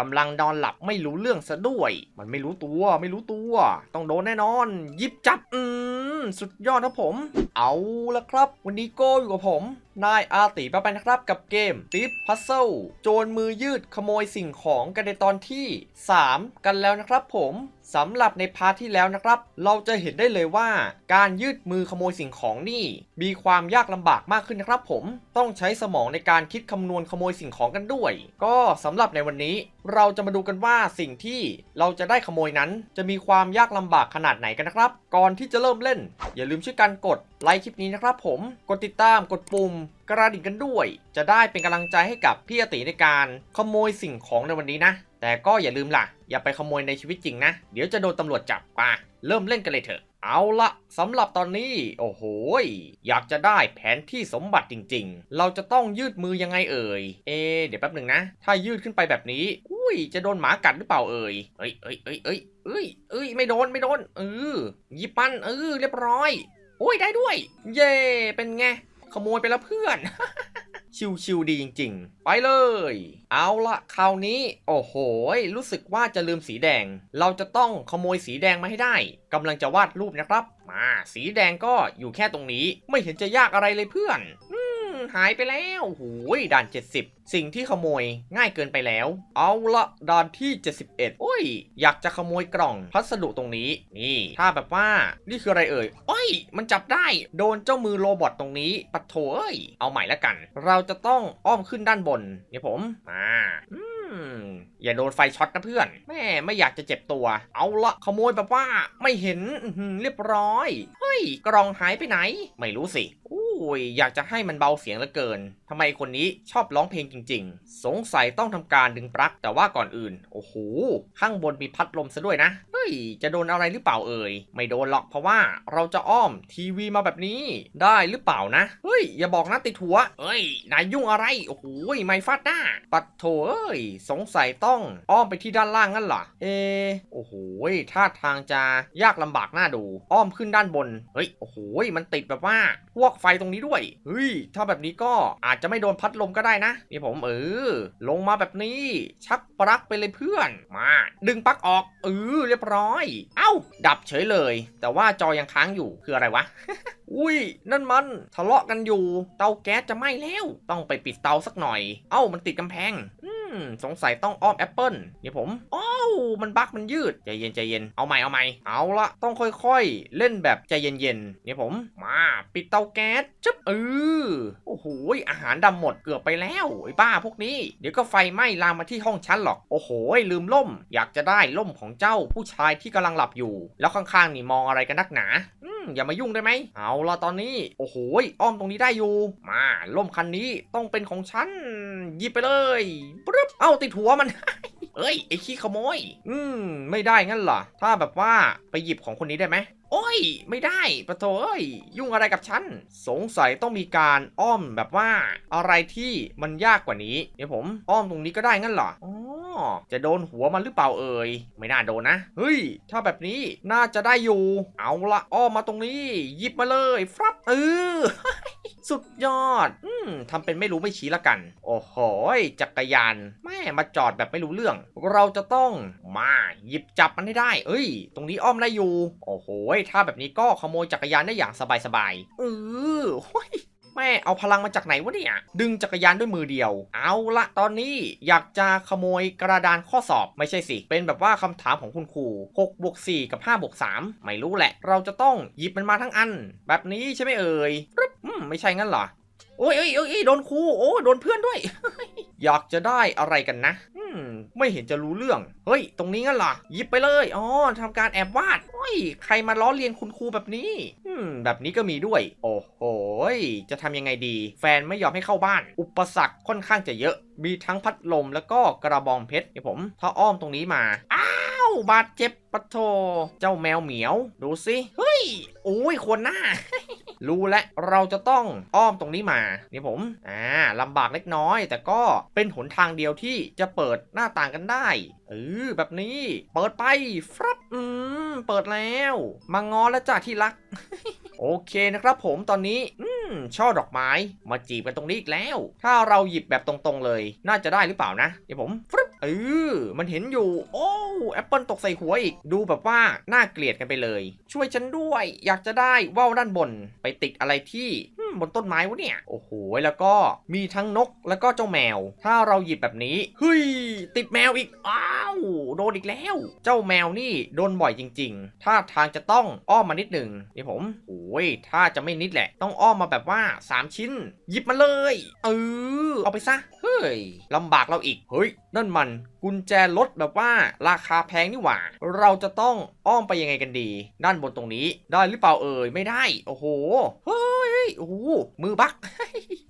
กำลังนอนหลับไม่รู้เรื่องซะด้วย มันไม่รู้ตัวไม่รู้ตัว ต้องโดนแน่นอน ยิบจับ อืม สุดยอดครับผม เอาละครับ วันนี้โก้อยู่กับผม นายอาติปะไปนะครับกับเกมติฟพัซเซิลโจรมือยืดขโมยสิ่งของกันในตอนที่ 3 กันแล้วนะครับผมสำหรับในพาร์ทที่แล้วนะครับ เราจะเห็นได้เลยว่า การยืดมือขโมยสิ่งของนี่ มีความยากลำบากมากขึ้นนะครับผมต้องใช้สมองในการคิดคำนวณขโมยสิ่งของกันด้วย ก็สำหรับในวันนี้ เราจะมาดูกันว่าสิ่งที่เราจะได้ขโมยนั้น จะมีความยากลำบากขนาดไหนกันนะครับ ก่อนที่จะเริ่มเล่น อย่าลืมช่วยกันกด ไลค์คลิปนี้นะครับผมกดติดตามกดปุ่มกระดิ่งกันด้วย จะได้เป็นกำลังใจให้กับพี่อติในการขโมยสิ่งของในวันนี้นะ แต่ก็อย่าลืมล่ะ อย่าไปขโมยในชีวิตจริงนะ เดี๋ยวจะโดนตำรวจจับป่ะเริ่มเล่นกันเลยเถอะ เอาละสำหรับตอนนี้ โอ้โหอยากจะได้แผนที่สมบัติจริง ๆ เราจะต้องยืดมือยังไงเอ่ย เอ เดี๋ยวแป๊บหนึ่งนะ ถ้ายืดขึ้นไปแบบนี้ อุ้ย จะโดนหมากัดหรือเปล่าเอ่ย เอ้ยเอ้ยเอ้ยเอ้ยเอ้ยเอ้ยไม่โดนไม่โดนเออยิบมันเออเรียบร้อย โอ้ยได้ด้วย เย่เป็นไง ขโมยไปแล้วเพื่อน ชิวๆดีจริง ๆ ไปเลย เอาละคราวนี้ โอ้โห รู้สึกว่าจะลืมสีแดง เราจะต้องขโมยสีแดงมาให้ได้กำลังจะวาดรูปนะครับ มา สีแดงก็อยู่แค่ตรงนี้ ไม่เห็นจะยากอะไรเลยเพื่อนอื หายไปแล้วโอ้ยด่าน 70 สิ่งที่ขโมยง่ายเกินไปแล้ว เอาละด่านที่ 71 โอ้ย อยากจะขโมยกล่องพัสดุตรงนี้ นี่ ถ้าแบบว่า นี่คืออะไรเอ่ย โอ้ย มันจับได้ โดนเจ้ามือโรบอทตรงนี้ปัดโถเอ้ย เอาใหม่ละกัน เราจะต้องอ้อมขึ้นด้านบน เนี่ยผมมาอืมอย่าโดนไฟช็อตนะเพื่อน แม่ไม่อยากจะเจ็บตัว เอาละขโมยแบบว่า ไม่เห็นเรียบร้อย เฮ้ย กล่องหายไปไหน ไม่รู้สิอุ้ ยอยากจะให้มันเบาเสียงเหลือเกินทำไมคนนี้ชอบร้องเพลงจริง ๆ สงสัยต้องทำการดึงปลั๊กแต่ว่าก่อนอื่น โอ้โห ข้างบนมีพัดลมซะด้วยนะ เฮ้ย จะโดนอะไรหรือเปล่าเอ่ย ไม่โดนหรอกเพราะว่าเราจะอ้อมทีวีมาแบบนี้ได้หรือเปล่านะ เฮ้ย อย่าบอกนะติดหัวเฮ้ย นายยุ่งอะไร โอ้โห ไม่ฟาดหน้า ปัดโถเอ้ย สงสัยต้องอ้อมไปที่ด้านล่างงั้นหรอ เอ โอ้โห ท่าทางจะยากลำบากน่าดู อ้อมขึ้นด้านบน เฮ้ย โอ้โห มันติดแบบว่า พวกไฟตรงนี้ด้วยเฮ้ยถ้าแบบนี้ก็อาจจะไม่โดนพัดลมก็ได้นะนี่ผมเออลงมาแบบนี้ชักปลั๊กไปเลยเพื่อน มา ดึงปลั๊กออกเออเรียบร้อย เอ้า ดับเฉยเลย แต่ว่าจอยังค้างอยู่คืออะไรวะอุ้ย นั่นมันทะเลาะกันอยู่ เตาแก๊สจะไหม้แล้ว ต้องไปปิดเตาสักหน่อย เอ้ามันติดกำแพงอื สงสัยต้องอ้อมแอปเปิลเนี่ผมอ้าวมันบั๊กมันยืดใจเย็นใจเย็นเอาใหม่เอาใหม่เอาละต้องค่อยๆ เล่นแบบใจเย็นๆเนี่ผมมาปิดเตาแก๊สจึ๊บเออโอ้โหอาหารดำหมดเกือบไปแล้วไอ้บ้าพวกนี้ เดี๋ยวก็ไฟไหม้ลามมาที่ห้องชั้นหรอกโอ้โหลืมล่ม อยากจะได้ล่มของเจ้าผู้ชายที่กำลังหลับอยู่ แล้วข้างๆนี่มองอะไรกันนักหนาอืมอย่ามายุ่งได้ไหม เอาละตอนนี้ โอ้โหอ้อมตรงนี้ได้อยู่ มาล่มคันนี้ต้องเป็นของฉันหยิบไปเลยปึ๊บเอ้าติดหัวมันเอ้ยไอ้ขี้ขโมย อืม ไม่ได้งั้นเหรอ ถ้าแบบว่าไปหยิบของคนนี้ได้ไหม โอ้ย ไม่ได้ปะโถเอ้ย ยุ่งอะไรกับฉัน สงสัยต้องมีการอ้อมแบบว่า อะไรที่มันยากกว่านี้ เดี๋ยวผม อ้อมตรงนี้ก็ได้งั้นเหรอ อ๋อ จะโดนหัวมันหรือเปล่าเอ่ยไม่น่าโดนนะ เฮ้ย ถ้าแบบนี้น่าจะได้อยู่ เอาละอ้อมมาตรงนี้ หยิบมาเลยฟรับเออสุดยอด อืมทำเป็นไม่รู้ไม่ชี้ละกัน โอ้โห จักรยานแม่มาจอดแบบไม่รู้เรื่อง เราจะต้องมาหยิบจับมันให้ได้ เอ้ย ตรงนี้อ้อมได้อยู่ โอ้โหยถ้าแบบนี้ก็ขโมยจักรยานได้อย่างสบายๆ เออโอ้ยแม่เอาพลังมาจากไหนวะเนี่ย ดึงจักรยานด้วยมือเดียว เอาละตอนนี้อยากจะขโมยกระดานข้อสอบไม่ใช่สิ เป็นแบบว่าคำถามของคุณครู6บวก4กับ5บวก3ไม่รู้แหละ เราจะต้องหยิบมันมาทั้งอัน แบบนี้ใช่ไหมเอ่ยปึ๊บอืมไม่ใช่งั้นเหรอโอ้ยเอ้ยเอ้ยโดนครูโอ้โดนเพื่อนด้วย อยากจะได้อะไรกันนะอืมไม่เห็นจะรู้เรื่อง เฮ้ย ตรงนี้งั้นเหรอหยิบไปเลยอ๋อทำการแอบวาดเฮ้ยใครมาล้อเลียนคุณครูแบบนี้ อืมแบบนี้ก็มีด้วย โอ้โห ย จะทำยังไงดี แฟนไม่ยอมให้เข้าบ้าน อุปสรรคค่อนข้างจะเยอะ มีทั้งพัดลมแล้วก็กระบองเพชรเดี๋ยวผมถ้าอ้อมตรงนี้มา อ้าวบาดเจ็บปะโท เจ้าแมวเหมียว ดูสิ เฮ้ย โอ้ยควรหน้า รู้แล้วเราจะต้องอ้อมตรงนี้มา นี่ผม อ่าลำบากเล็กน้อย แต่ก็เป็นหนทางเดียวที่จะเปิดหน้าต่างกันได้ เออ แบบนี้ เปิดไป ฟรับ อืม เปิดแล้ว มางอแล้วจ้าที่รัก โอเคนะครับผม ตอนนี้อื ช่อดอกไม้มาจีบกันตรงนี้อีกแล้ว ถ้าเราหยิบแบบตรงๆเลย น่าจะได้หรือเปล่านะ เดี๋ยวผมฟึบเออมันเห็นอยู่ โอ้แอปเปิลตกใส่หัวอีก ดูแบบว่าน่าเกลียดกันไปเลย ช่วยฉันด้วย อยากจะได้ว่าวด้านบน ไปติดอะไรที่ บนต้นไม้วะเนี่ย โอ้โห แล้วก็มีทั้งนกแล้วก็เจ้าแมว ถ้าเราหยิบแบบนี้เฮ้ยติดแมวอีก อ้าวโดนอีกแล้ว เจ้าแมวนี่โดนบ่อยจริง ๆ ถ้าทางจะต้องอ้อมมานิดหนึ่งนี่ผมโอ้ยถ้าจะไม่นิดแหละ ต้องอ้อมมาแบบว่า 3 ชิ้น หยิบมาเลยเออเอาไปซะเฮ้ยลำบากเราอีกเฮ้ยนั่นมันกุญแจรถแบบว่าราคาแพงนี่หว่า เราจะต้องอ้อมไปยังไงกันดี ด้านบนตรงนี้ได้หรือเปล่าเอ่ยไม่ได้ โอ้โหเฮ้ ยโอ้โหมือบัก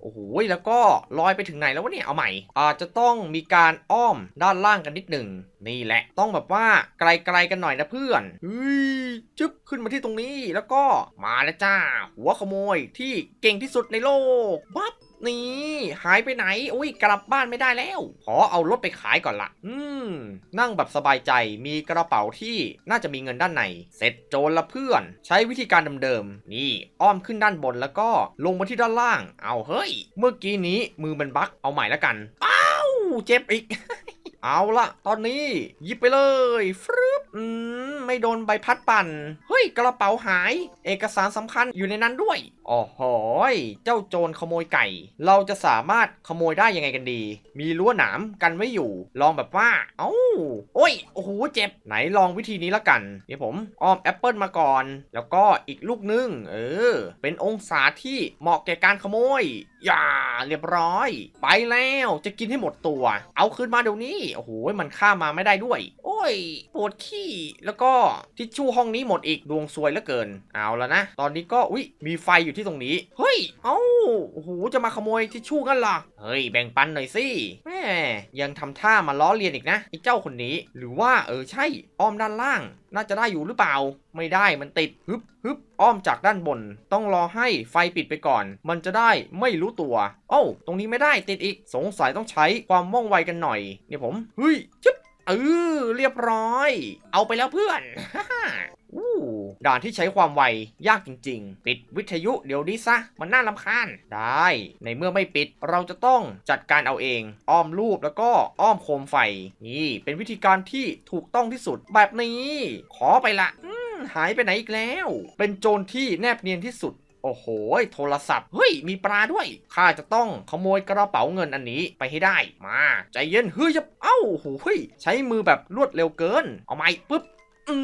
โอ้โหแล้วก็ลอยไปถึงไหนแล้ววะเนี่ยเอาใหม่ อาจจะต้องมีการอ้อมด้านล่างกันนิดหนึ่งนี่แหละต้องแบบว่าไกลๆกันหน่อยนะเพื่อนเฮ้ยจึ๊บขึ้นมาที่ตรงนี้แล้วก็มาแล้วจ้า หัวขโมยที่เก่งที่สุดในโลกวับ นี่หายไปไหน อุ้ยกลับบ้านไม่ได้แล้ว ขอเอารถไปขายก่อนละอืม นั่งแบบสบายใจมีกระเป๋าที่น่าจะมีเงินด้านใน เสร็จโจรละเพื่อน ใช้วิธีการเดิมๆนี่อ้อมขึ้นด้านบนแล้วก็ลงมาที่ด้านล่าง เอาเฮ้ย เมื่อกี้นี้มือมันบักเอาใหม่แล้วกันอ้าวเจ็บอีก เอาละตอนนี้ยิบไปเลยฟรึบอืมไม่โดนใบพัดปั่น เฮ้ย กระเป๋าหาย เอกสารสำคัญอยู่ในนั้นด้วยอ๋อหอยเจ้าโจรขโมยไก่ เราจะสามารถขโมยได้ยังไงกันดี มีรั้วหนามกันไว้อยู่ ลองแบบว่า เอ้า โอ้ย โอ้โห เจ็บ ไหนลองวิธีนี้ละกัน เดี๋ยวผมอ้อมแอปเปิลมาก่อน แล้วก็อีกลูกนึง เออ เป็นองศาที่เหมาะแก่การขโมยอย่าเรียบร้อย ไปแล้วจะกินให้หมดตัว เอาคืนมาเดี๋ยวนี้ โอ้โห มันข้ามมาไม่ได้ด้วย โอ้ย ปวดขี้ แล้วก็ทิชชู่ห้องนี้หมดอีกดวงซวยเหลือเกิน เอาแล้วนะ ตอนนี้ก็ อุ๊ยมีไฟอยู่ที่ตรงนี้ เฮ้ย เอ้า โอ้โห จะมาขโมยทิชชู่กันหรอเฮ้ย แบ่งปันหน่อยสิ แม่ ยังทำท่ามาล้อเลียนอีกนะไอ้เจ้าคนนี้ หรือว่า เออ ใช่ อ้อมด้านล่างน่าจะได้อยู่หรือเปล่า ไม่ได้มันติดฮึบฮึบอ้อมจากด้านบน ต้องรอให้ไฟปิดไปก่อน มันจะได้ไม่รู้ตัว โอ้ตรงนี้ไม่ได้ติดอีกสงสัยต้องใช้ความว่องไวกันหน่อย เนี่ยผมเฮ้ยจึ๊บเออเรียบร้อย เอาไปแล้วเพื่อน อู้ด่านที่ใช้ความไวยากจริง ๆ ปิดวิทยุเดี๋ยวนี้ซะ มันน่าลำคาญ ได้ ในเมื่อไม่ปิดเราจะต้องจัดการเอาเอง อ้อมรูปแล้วก็อ้อมโคมไฟ นี่เป็นวิธีการที่ถูกต้องที่สุดแบบนี้ ขอไปละหายไปไหนอีกแล้ว เป็นโจรที่แนบเนียนที่สุดโอ้โห โทรศัพท์ เฮ้ย มีปลาด้วย ข้าจะต้องขโมยกระเป๋าเงินอันนี้ไปให้ได้ มา ใจเย็น เฮ้ยจะเอ้าโหเฮ้ยใช้มือแบบรวดเร็วเกิน เอาไหมปุ๊บ อื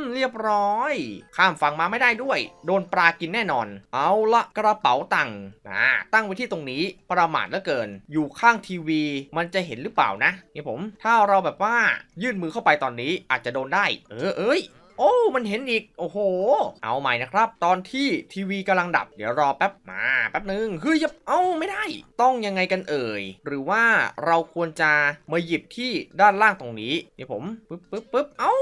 มเรียบร้อย ข้ามฝั่งมาไม่ได้ด้วย โดนปลากินแน่นอน เอาละกระเป๋าตังค์อ่าตั้งไว้ที่ตรงนี้ประมาทเหลือเกิน อยู่ข้างทีวี มันจะเห็นหรือเปล่านะเนี่ยผม ถ้าเราแบบว่ายื่นมือเข้าไปตอนนี้อาจจะโดนได้ เออเอ้ย โอ้มันเห็นอีก โอ้โห เอาใหม่นะครับ ตอนที่ทีวีกำลังดับ เดี๋ยวรอแป๊บมาแป๊บหนึ่งเฮ้ยยับเอ้าไม่ได้ ต้องยังไงกันเอ่ย หรือว่าเราควรจะมาหยิบที่ด้านล่างตรงนี้นี่ผมปึ๊บปึ๊บปึ๊บเอ้า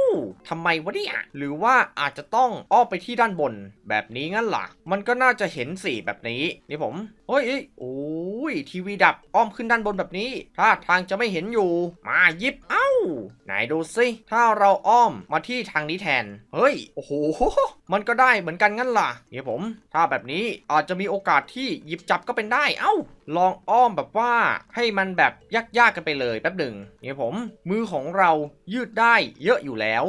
ทำไมวะเนี่ยหรือว่าอาจจะต้องอ้อมไปที่ด้านบน แบบนี้งั้นล่ะมันก็น่าจะเห็นสีแบบนี้นี่ผมเฮ้ยเอ้ยโอ้ยทีวีดับอ้อมขึ้นด้านบนแบบนี้ถ้าทางจะไม่เห็นอยู่ มาหยิบเอ้า ไหนดูสิถ้าเราอ้อมมาที่ทางนี้แทน เฮ้ย โอ้โห มันก็ได้เหมือนกันงั้นล่ะเดี๋ยวผม ถ้าแบบนี้อาจจะมีโอกาสที่หยิบจับก็เป็นได้ เอ้า ลองอ้อมแบบว่าให้มันแบบยากๆกันไปเลยแป๊บหนึ่งเดี๋ยวผม มือของเรายืดได้เยอะอยู่แล้ว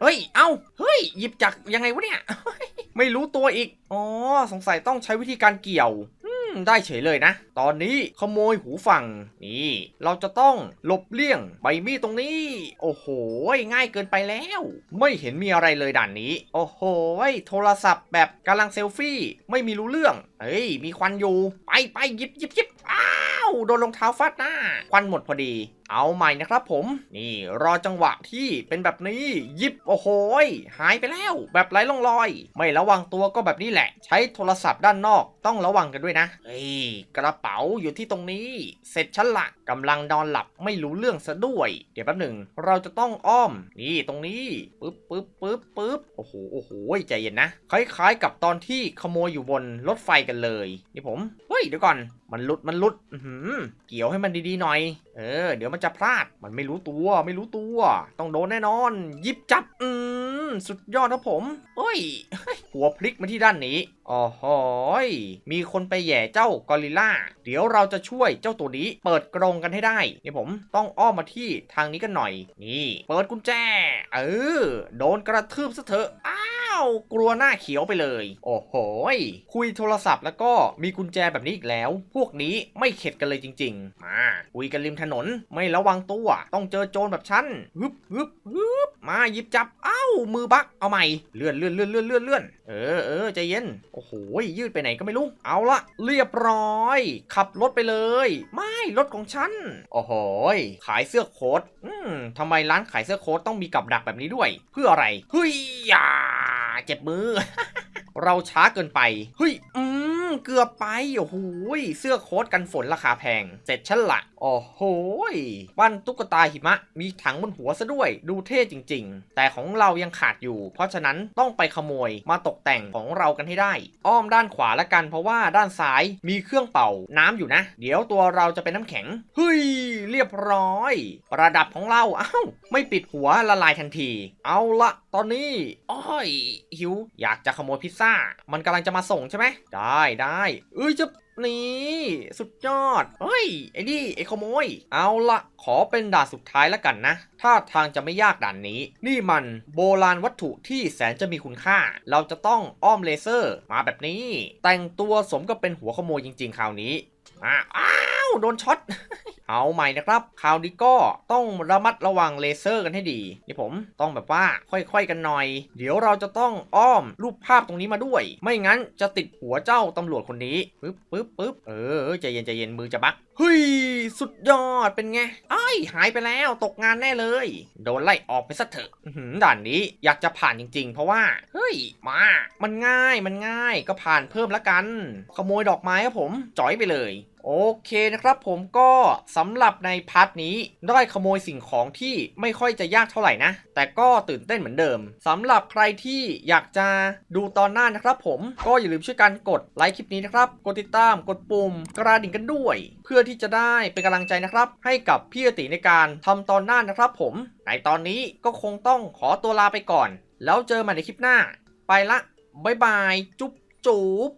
เฮ้ย เอ้า เฮ้ย หยิบจักยังไงวะเนี่ย ไม่รู้ตัวอีก อ๋อ สงสัยต้องใช้วิธีการเกี่ยว ได้เฉยเลยนะ ตอนนี้ขโมยหูฟังนี่ เราจะต้องหลบเลี่ยงใบมีดตรงนี้ โอ้โห ง่ายเกินไปแล้ว ไม่เห็นมีอะไรเลยด่านนี้ โอ้โห โทรศัพท์แบบกำลังเซลฟี่ ไม่มีรู้เรื่อง เฮ้ย มีควันอยู่ ไปไปยิบยิบยิบอ้าว โดนรองเท้าฟาดหน้า ควันหมดพอดี เอาใหม่นะครับผม นี่รอจังหวะที่เป็นแบบนี้หยิบโอ้โหยหายไปแล้วแบบไร้ร่องรอย ไม่ระวังตัวก็แบบนี้แหละ ใช้โทรศัพท์ด้านนอกต้องระวังกันด้วยนะเฮ้ยกระเป๋าอยู่ที่ตรงนี้ เสร็จฉันละกำลังนอนหลับไม่รู้เรื่องซะด้วย เดี๋ยวแป๊บหนึ่งเราจะต้องอ้อม นี่ตรงนี้ปึ๊บปึ๊บปึ๊บปึ๊บโอ้โหโอ้โหใจเย็นนะ คล้ายๆ กับตอนที่ขโมยอยู่บนรถไฟกันเลย นี่ผมเฮ้ยเดี๋ยวก่อนมันลุดมันลุดเกี่ยวให้มันดีๆหน่อยเออเดี๋ยวมันจะพลาด มันไม่รู้ตัวไม่รู้ตัว ต้องโดนแน่นอน ยิบจับ อืม สุดยอดครับผมเฮ้ย หัวพลิกมาที่ด้านนี้อ๋อหอยมีคนไปแย่เจ้ากอริลล่า เดี๋ยวเราจะช่วยเจ้าตัวนี้ เปิดกรงกันให้ได้นี่ผมต้องอ้อมมาที่ทางนี้กันหน่อย นี่ เปิดกุญแจ เออ โดนกระทืบซะเถอะอ้า วกลัวหน้าเขียวไปเลย โอ้โหยคุยโทรศัพท์แล้วก็มีกุญแจแบบนี้อีกแล้ว พวกนี้ไม่เข็ดกันเลยจริง ๆ มาคุยกันริมถนนไม่ระวังตัว ต้องเจอโจรแบบฉันฮึบฮึบฮึบมาหยิบจับเอ้ามือบักเอาใหม่เลื่อนเลื่อนเลื่อนเลื่อนเลื่อนเลื่อนเออเออใจเย็นโอ้โหยืดไปไหนก็ไม่รู้เอาละเรียบร้อย ขับรถไปเลย ไม่รถของฉันโอ้โหขายเสื้อโค้ทอืมทำไมร้านขายเสื้อโค้ทต้องมีกับดักแบบนี้ด้วย เพื่ออะไรเฮ้ยยา เจ็บมือ เราช้าเกินไป เฮ้ย อืม เกือบไป โอ้โหยเสื้อโค้ทกันฝนราคาแพง เสร็จฉันละโอ้โหยปั้นตุ๊กตาหิมะ มีถังบนหัวซะด้วย ดูเท่จริง ๆ แต่ของเรายังขาดอยู่ เพราะฉะนั้นต้องไปขโมยมาตกแต่งของเรากันให้ได้ อ้อมด้านขวาละกัน เพราะว่าด้านซ้ายมีเครื่องเป่าน้ำอยู่นะ เดี๋ยวตัวเราจะเป็นน้ำแข็ง เฮ้ย เรียบร้อย ประดับของเราเอ้าไม่ปิดหัวละลายทันที เอาละตอนนี้ อ้อย หิว อยากจะขโมยพิซซ่า มันกำลังจะมาส่งใช่ไหม ได้ได้ เอ้ยจะนี่สุดยอด เฮ้ย ไอ้นี่ไอ้ขโมย เอาละขอเป็นด่านสุดท้ายแล้วกันนะ ถ้าทางจะไม่ยากด่านนี้ นี่มันโบราณวัตถุที่แสนจะมีคุณค่า เราจะต้องอ้อมเลเซอร์มาแบบนี้ แต่งตัวสมกับเป็นหัวขโมยจริงๆคราวนี้อ่าาวโดนช็อตเอาใหม่นะครับ คราวนี้ก็ต้องระมัดระวังเลเซอร์กันให้ดี นี่ผมต้องแบบว่าค่อยๆกันหน่อย เดี๋ยวเราจะต้องอ้อมรูปภาพตรงนี้มาด้วย ไม่งั้นจะติดหัวเจ้าตำรวจคนนี้ปึ๊บปึ๊บปึ๊บเออใจเย็นใจเย็นมือจะบักเฮ้ยสุดยอดเป็นไงไอ้หายไปแล้วตกงานแน่เลย โดนไล่ออกไปซะเถอะด่านนี้อยากจะผ่านจริง ๆ เพราะว่าเฮ้ยมามันง่ายมันง่ายก็ผ่านเพิ่มละกัน ขโมยดอกไม้ครับผมจ่อยไปเลยโอเคนะครับผมก็สำหรับในพาร์ทนี้ได้ขโมยสิ่งของที่ไม่ค่อยจะยากเท่าไหร่นะ แต่ก็ตื่นเต้นเหมือนเดิมสำหรับใครที่อยากจะดูตอนหน้านะครับผมก็อย่าลืมช่วยกันกดไลค์คลิปนี้นะครับ กดติดตามกดปุ่มกระดิ่งกันด้วย เพื่อที่จะได้เป็นกำลังใจนะครับ ให้กับพี่อติในการทำตอนหน้านะครับผม ในตอนนี้ก็คงต้องขอตัวลาไปก่อน แล้วเจอกันใหม่ในคลิปหน้า ไปละบ๊ายบาย จุ๊บจุ๊บ